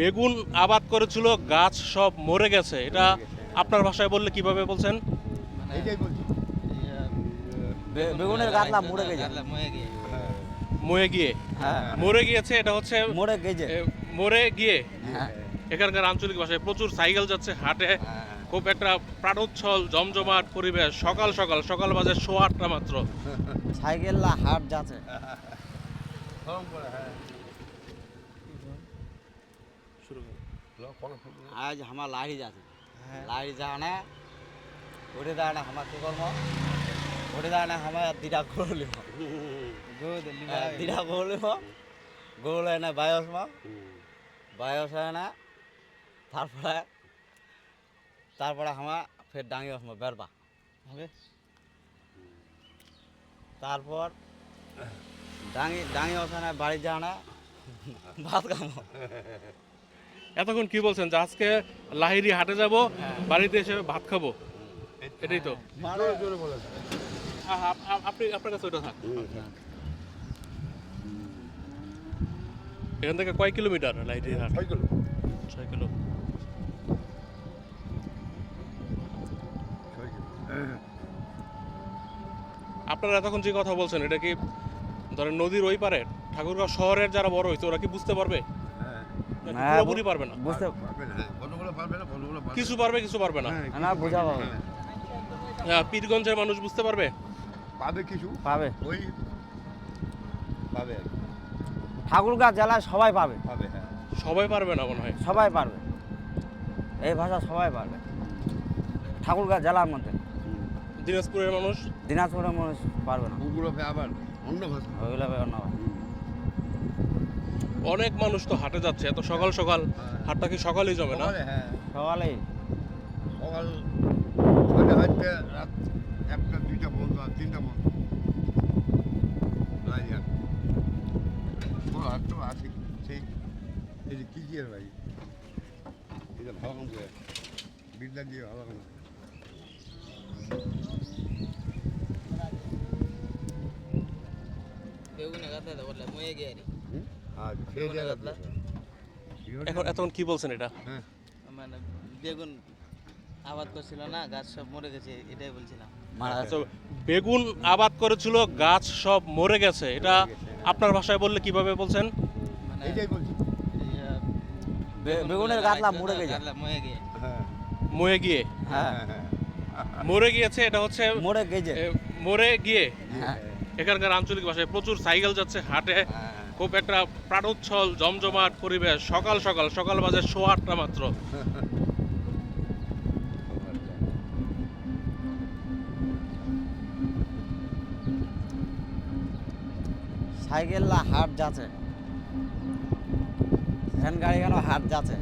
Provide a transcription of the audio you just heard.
বেগুন আবাদ করেছিল গাছ সব মরে গেছে। এটা আপনার ভাষায় বললে কীভাবে বলছেন? বেগুনের গাছলা মরে গেছে। মরে গিয়ে। হ্যাঁ। মরে গিয়েছে এটা হচ্ছে মরে গেছে। মরে গিয়ে। হ্যাঁ। এখানকার আঞ্চলিক ভাষায় প্রচুর সাইকেল যাচ্ছে হাটে। খুব একটা প্রাণোচ্ছল জমজমাট পরিবেশ। সকাল সকাল সকাল বাজে সোয়া আটটা মাত্র। সাইকেল হাট যাচ্ছে গরম করে হ্যাঁ শুরু আজ আমার লাড়ি যাচ্ছে লাড়ি যাওয়া ওঠে দেয় না আমার কি করব ওঠে দেয় না আমার দিটা গরু লিব দিটা গরু লিব গরু লয় না বায়স মা বায়স হয় না তারপরে তারপরে আমার ফের ডাঙি আসব বেরবা হবে তারপর ডাঙি ডাঙি আসে না বাড়ি যাওয়া না ভাত খাব এতক্ষণ কি বলছেন? যে আজকে লাহিরি হাটে যাব বাড়িতে এসে ভাত খাব। এটাই তো। আপ- আপ- আপনি আপনার কাছে ওটা থাক। এখান থেকে কয় কিলোমিটার লাহিরি হাট? ছয় কিলো। ছয় কিলো। আপনারা এতক্ষণ যে কথা বলছেন এটা কি ধরেন নদীর ওই পারে ঠাকুরগাঁও শহরের যারা বড় হয়েছে ওরা কি বুঝতে পারবে? হ্যাঁ পুরোপুরি পারবে না। বুঝতে পারবে না হ্যাঁ পারবে না। কিছু পারবে কিছু পারবে না। হ্যাঁ, না বোঝা পাবে হ্যাঁ, পীরগঞ্জের মানুষ বুঝতে পারবে? পাবে কিছু। পাবে। ওই পাবে ঠাকুরগাঁ জেলায় সবাই পাবে। পাবে হ্যাঁ। সবাই পারবে না মনে হয়? সবাই পারবে। এই ভাষা সবাই পারবে। ঠাকুরগাঁ জেলার মধ্যে। দিনাজপুরের মানুষ? দিনাজপুরের মানুষ পারবে না। ওগুলো আবার অন্য ভাষা। ওইগুলো হবে অন্য ভাষা। অনেক মানুষ তো হাটে যাচ্ছে এত সকাল সকাল হাটটা কি সকালেই জমে না? সকালে হ্যাঁ। সকালেই। সকাল ছয়টা হচ্ছে রাত একটা দুইটা বন্ধ আর তিনটা বড় হাট তো আছে সেই এই যে কি দিয়ে ভাই? এটা ভালো কাম করে বিদ্যা দিয়ে ভালো কাম করে। হুম? আর সেই জায়গা এখন এতক্ষণ কি বলছেন এটা? হ্যাঁ। মানে বেগুন আবাদ করছিল না গাছ সব মরে গেছে এটাই বলছিলাম। তো বেগুন আবাদ করেছিল গাছ সব মরে গেছে এটা আপনার ভাষায় বললে কীভাবে বলছেন? মানে বেগুনের গাছলা মরে গেছে। মরে গিয়ে। হ্যাঁ। মরে হ্যাঁ হ্যাঁ। মরে গিয়েছে এটা হচ্ছে মরে গেছে। মরে গিয়ে? হ্যাঁ। এখানকার আঞ্চলিক ভাষায় প্রচুর সাইকেল যাচ্ছে হাটে। হ্যাঁ। খুব একটা প্রাণোচ্ছল, জমজমাট পরিবেশ, সকাল সকাল সকাল বাজে সো আটটা মাত্র। সাইকেল হাট যাচ্ছে। ভ্যান, গাড়ি গেল হাট যাচ্ছে?